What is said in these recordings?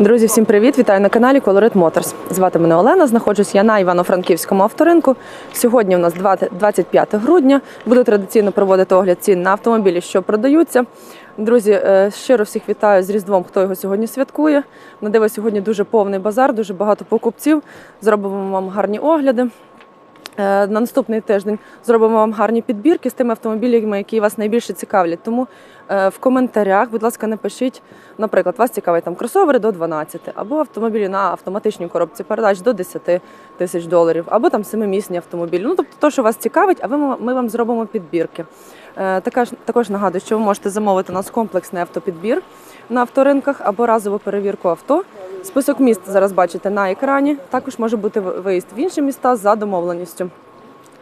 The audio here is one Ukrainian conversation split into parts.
Друзі, всім привіт! Вітаю на каналі Colorit Motors. Звати мене Олена. Знаходжусь я на Івано-Франківському авторинку. Сьогодні у нас 20 25 грудня. Буду традиційно проводити огляд цін на автомобілі, що продаються. Друзі, е, щиро всіх вітаю з Різдвом, хто його сьогодні святкує. На диво сьогодні дуже повний базар, дуже багато покупців. Зробимо вам гарні огляди. Е, На наступний тиждень зробимо вам гарні підбірки з тими автомобілями, які вас найбільше цікавлять. Тому е, в коментарях, будь ласка, напишіть, наприклад, вас цікавить там кросовери до 12, або автомобілі на автоматичній коробці передач до 10 тисяч доларів, або там семимісні автомобілі. Ну тобто, то, що вас цікавить, а ви ми вам зробимо підбірки. Е, Також, також нагадую, що ви можете замовити у нас комплексний автопідбір на авторинках або разову перевірку авто. Список міст зараз бачите на екрані. Також може бути виїзд в інші міста за домовленістю.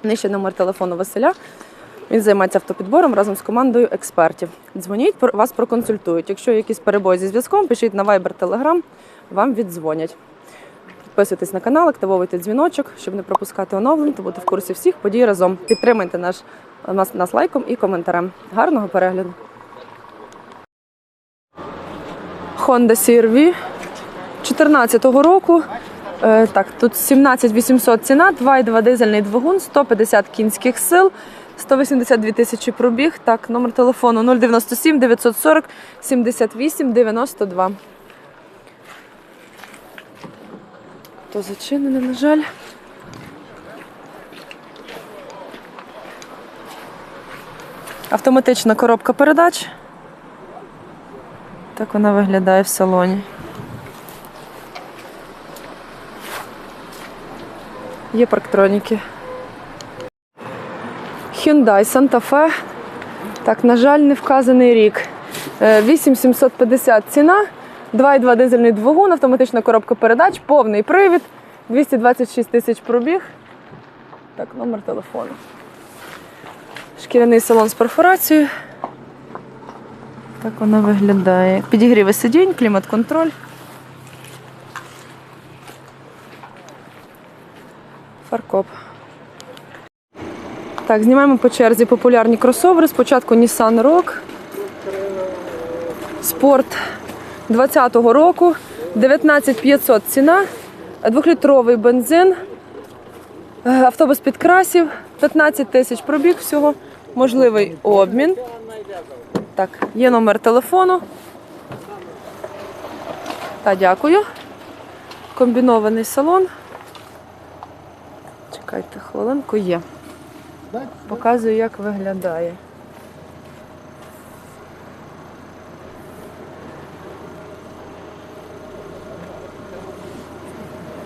Нижче номер телефону Василя. Він займається автопідбором разом з командою експертів. Дзвоніть, вас проконсультують. Якщо якісь перебої зі зв'язком, пишіть на Viber, Telegram, вам віддзвонять. Підписуйтесь на канал, активовуйте дзвіночок, щоб не пропускати оновлень та бути в курсі всіх подій разом. Підтримайте наш, нас, нас лайком і коментарем. Гарного перегляду! Honda CR-V 2014 року. Е, Так, тут 17 800 ціна, 2,2 дизельний двигун, 150 кінських сил, 182 тисячі пробіг. Так, номер телефону 097 940 78 92. То зачинене, на жаль. Автоматична коробка передач. Так вона виглядає в салоні. Є парктроніки. Hyundai Santa Fe. Так, на жаль, не вказаний рік. Е, 8750 ціна, 2,2 дизельний двигун, автоматична коробка передач, повний привід, 226 тисяч пробіг. Так, номер телефону. Шкіряний салон з перфорацією. Так вона виглядає. Підігріви сидінь, клімат-контроль. Фаркоп. Так, знімаємо по черзі популярні кросовери. Спочатку Nissan Rogue. Спорт 20-го року. 19500 ціна. Двохлітровий бензин. Е, Автобус підкрасів. 15 тисяч пробіг всього. Можливий обмін. Так, є номер телефону. Та дякую. Комбінований салон. Чекайте, хвилинку є. Показую, як виглядає.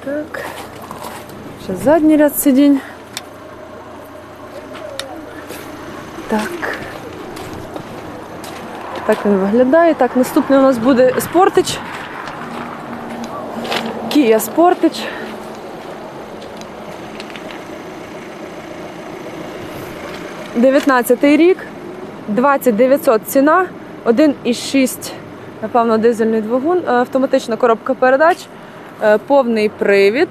Так, ще задній ряд сидінь. Так. Так він виглядає. Так, наступний у нас буде спортич. Кія спортич. 19 рік, 2900 ціна, 1,6, напевно, дизельний двигун, е, автоматична коробка передач, е, повний привід,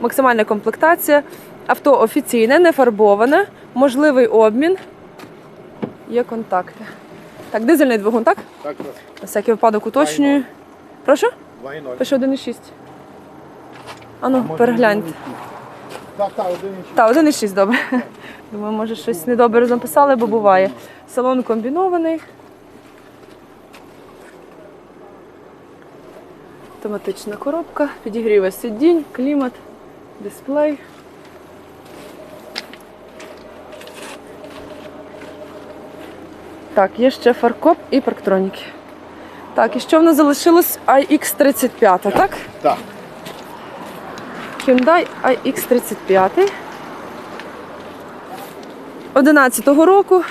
максимальна комплектація. Авто офіційне, не фарбоване, можливий обмін. Є контакти. Так, дизельний двигун, так? Так, так. На всякий випадок уточнюю. Прошу? Пише 1,6. Ану, перегляньте. Так, так, один і Так, 1,6, добре. Думаю, може щось недобре написали, бо буває. Салон комбінований. Автоматична коробка, підігріве сидінь, клімат, дисплей. Так, є ще фаркоп і парктроніки. Так, і що в нас залишилось? iX35, так? Так. Hyundai iX35. 11-го року.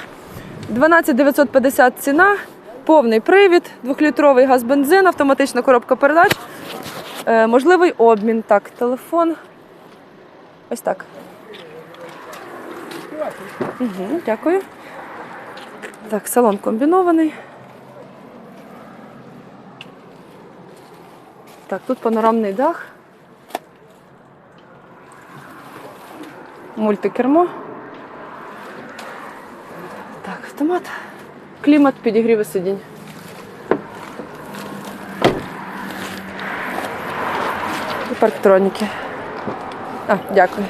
12950 ціна, повний привід, двохлітровий газ бензин, автоматична коробка передач. Е, можливий обмін. Так, телефон. Ось так. Угу, дякую. Так, салон комбінований. Так, тут панорамний дах. Мультикермо. Так, автомат. Клімат, підігріви сидінь. Парктроніки. А, дякую.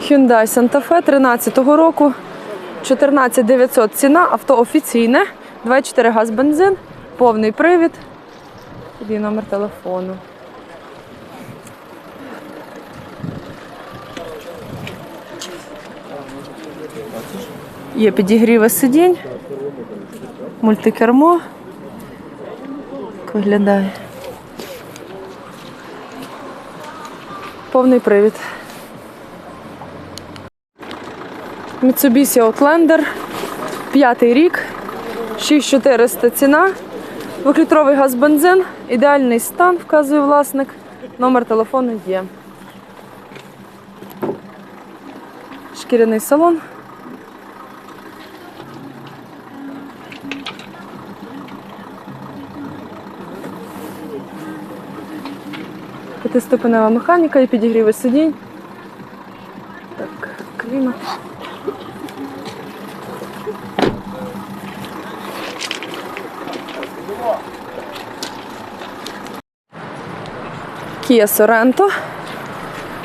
Hyundai Santa Fe 13-го року. 14 900 ціна, авто офіційне, 2,4 газ бензин, повний привід. Тоді номер телефону. Є підігріви сидінь, мультикермо. Так виглядає. Повний привід. Mitsubishi Outlander, п'ятий рік, 6400 ціна, двохлітровий газ бензин, ідеальний стан, вказує власник. Номер телефону є. Шкіряний салон. П'ятиступенева механіка і підігріви сидінь. Так, клімат. Kia Sorento.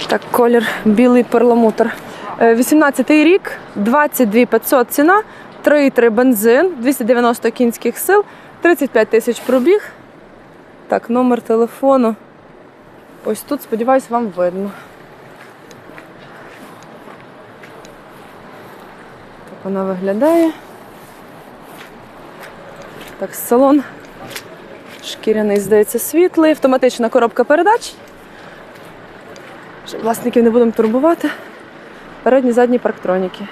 Так, колір білий перламутр. 18-й рік, 22 500 ціна, 3,3 бензин, 290 кінських сил, 35 тисяч пробіг. Так, номер телефону. Ось тут, сподіваюсь, вам видно. Так вона виглядає. Так, салон. Шкіряний, здається, світлий, автоматична коробка передач. Власників не будемо турбувати. Передні, задні парктроніки.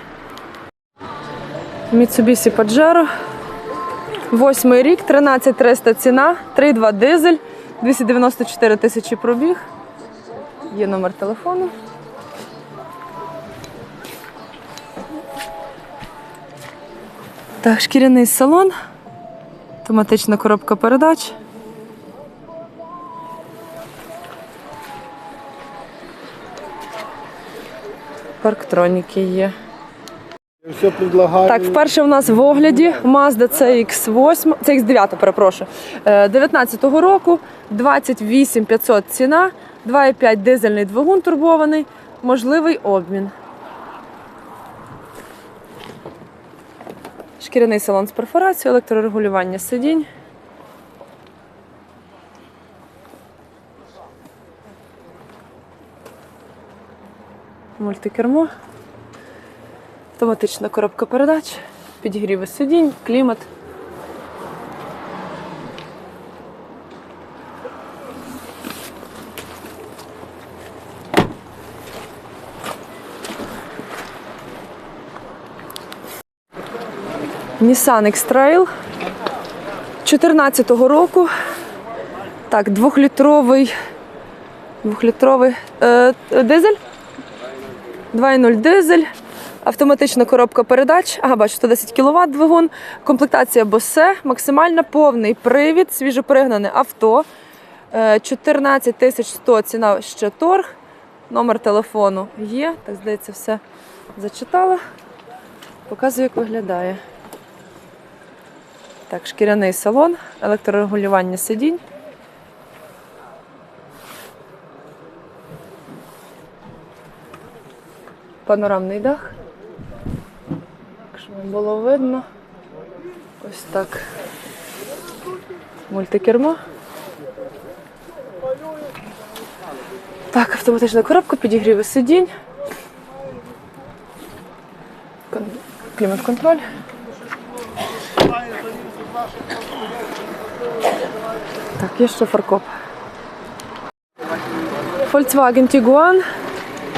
Mitsubishi Pajero. Восьмий рік, 13 300 ціна, 3,2 дизель, 294 тисячі пробіг. Є номер телефону. Так, шкіряний салон, автоматична коробка передач. Парктроніки є. Все предлагаю. Так, вперше у нас в огляді Mazda CX-8, CX-9, перепрошую, е, 19-го року, 28 500 ціна, 2,5 дизельний двигун турбований, можливий обмін. Шкіряний салон з перфорацією, електрорегулювання сидінь. Мультикермо. Автоматична коробка передач, підігріви сидінь, клімат. Nissan X-Trail 14-го року. Так, двохлітровий, двохлітровий е, дизель. 2.0 дизель, автоматична коробка передач. Ага, бачу, 110 кВт двигун, комплектація Bose, максимально повний привід, свіжопригнане авто. Е, 14 тисяч 100 ціна ще торг. Номер телефону є. Так, здається, все зачитала. Показую, як виглядає. Так, шкіряний салон, електрорегулювання сидінь. панорамний дах. Було видно. Ось так. Мультикермо. Так, автоматична коробка, підігріви сидінь. Клімат-контроль. Так, є ще фаркоп. Volkswagen Tiguan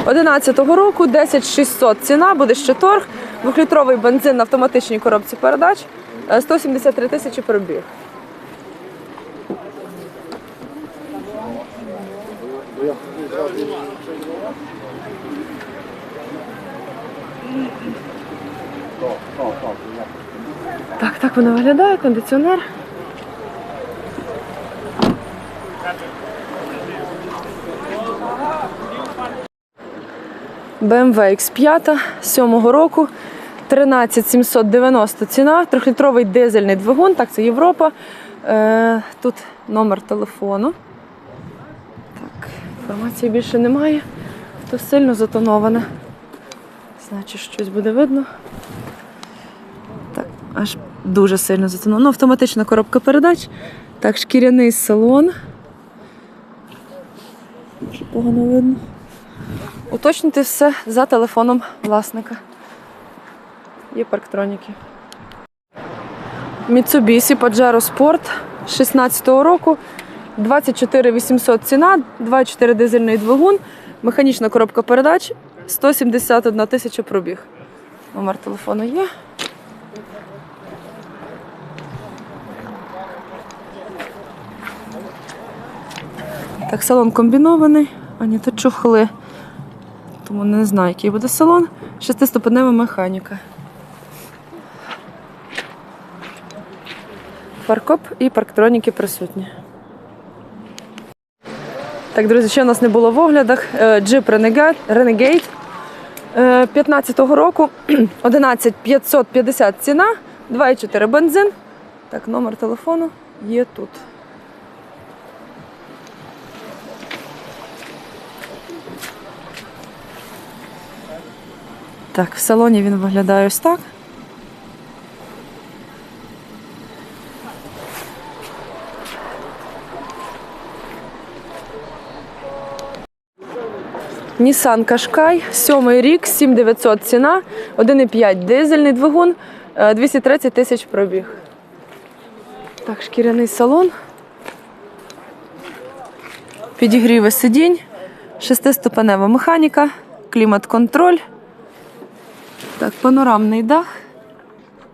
11-го року, 10600 ціна, буде ще торг, двохлітровий бензин на автоматичній коробці передач, е, 173 тисячі пробіг. Так, так воно виглядає, кондиціонер. BMW X5 7 року, 13 790 ціна, трьохлітровий дизельний двигун, так це Європа, Е, тут номер телефону. Так, інформації більше немає. То сильно затоноване. Значить, щось буде видно. Так, аж дуже сильно затоновано. Ну, автоматична коробка передач. Так, шкіряний салон. Погано видно. Уточнити все за телефоном власника. Є парктроніки. Mitsubishi Pajero Sport 16-го року. 24 800 ціна, 2,4 дизельний двигун, механічна коробка передач, 171 тисяча пробіг. Номер телефону є. Так, салон комбінований, а ні, то чохли. Тому не знаю, який буде салон. Шестиступенева механіка. Паркоп і парктроніки присутні. Так, друзі, ще у нас не було в оглядах. Е, Jeep Renegade, Renegade е, 15-го року, 11550 ціна, 2,4 бензин. Так, номер телефону є тут. Так, в салоні він виглядає ось так. Nissan Qashqai, сьомий рік, 7900 ціна, 1,5 дизельний двигун, е, 230 тисяч пробіг. Так, шкіряний салон. Підігріви сидінь, шестиступенева механіка, клімат-контроль. Так, панорамний дах.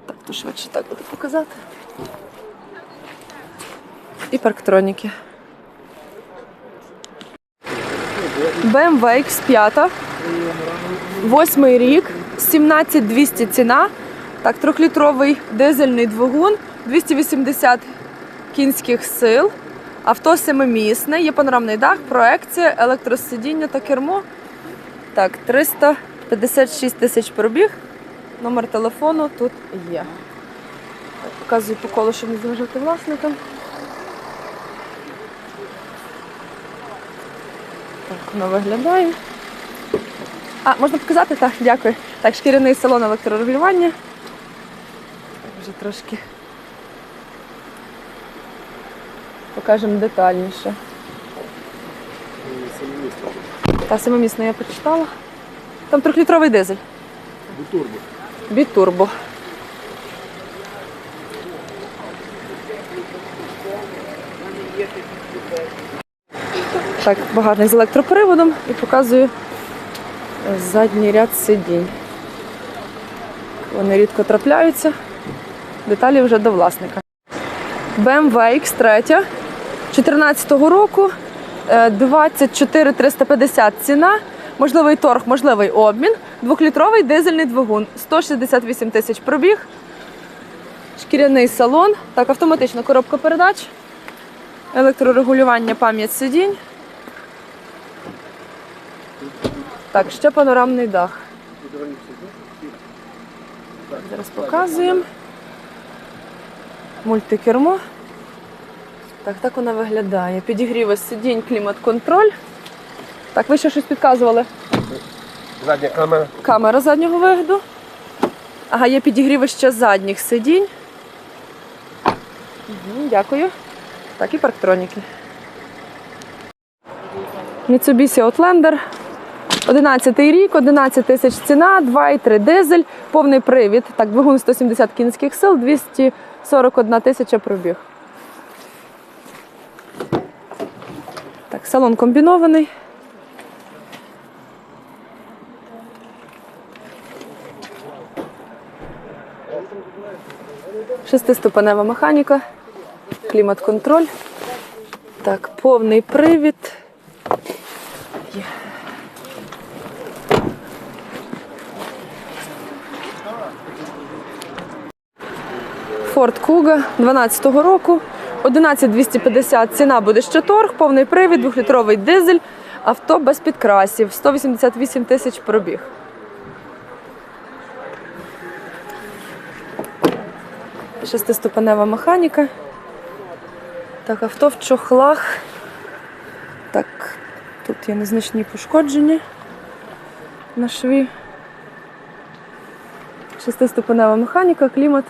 Так, то швидше так буду показати. І парктроніки. BMW X5, восьмий рік, 17200 ціна. Так, трьохлітровий дизельний двигун, 280 кінських сил. Авто семимісне, є панорамний дах, проекція, електросидіння та кермо. Так, 356 тисяч пробіг. Номер телефону тут є. Показую по колу, щоб не заважати власникам. Так, воно виглядає. А, можна показати? Так, дякую. Так, шкіряний салон електрорегулювання. Вже трошки покажемо детальніше. Та семимісна я прочитала. Там трьохлітровий дизель. Бутурбо. Бітурбо. Так, багажник з електроприводом і показую е, задній ряд сидінь. Вони рідко трапляються. Деталі вже до власника. BMW X3 2014 року е, 24 350 ціна, можливий торг, можливий обмін, двохлітровий дизельний двигун, 168 тисяч пробіг, шкіряний салон, так, автоматична коробка передач, електрорегулювання пам'ять сидінь. Так, ще панорамний дах. Зараз показуємо. Мультикермо. Так, так вона виглядає. Підігріви сидінь, клімат-контроль. Так, ви ще щось підказували? Задня камера. Камера заднього вигляду. Ага, є підігріви ще задніх сидінь. Дякую. Так, і парктроніки. Mitsubishi Outlander. 11 рік, 11 тисяч ціна, 2,3 дизель, повний привід. Так, двигун 170 кінських сил, 241 тисяча пробіг. Так, салон комбінований. Шестиступенева механіка, клімат-контроль. Так, повний привід. Ford Kuga 12-го року. 11250 ціна буде ще торг, повний привід, двохлітровий дизель, авто без підкрасів, 188 тисяч пробіг. Шестиступенева механіка. Так, авто в чохлах. Так, тут є незначні пошкодження на шві. Шестиступенева механіка, клімат.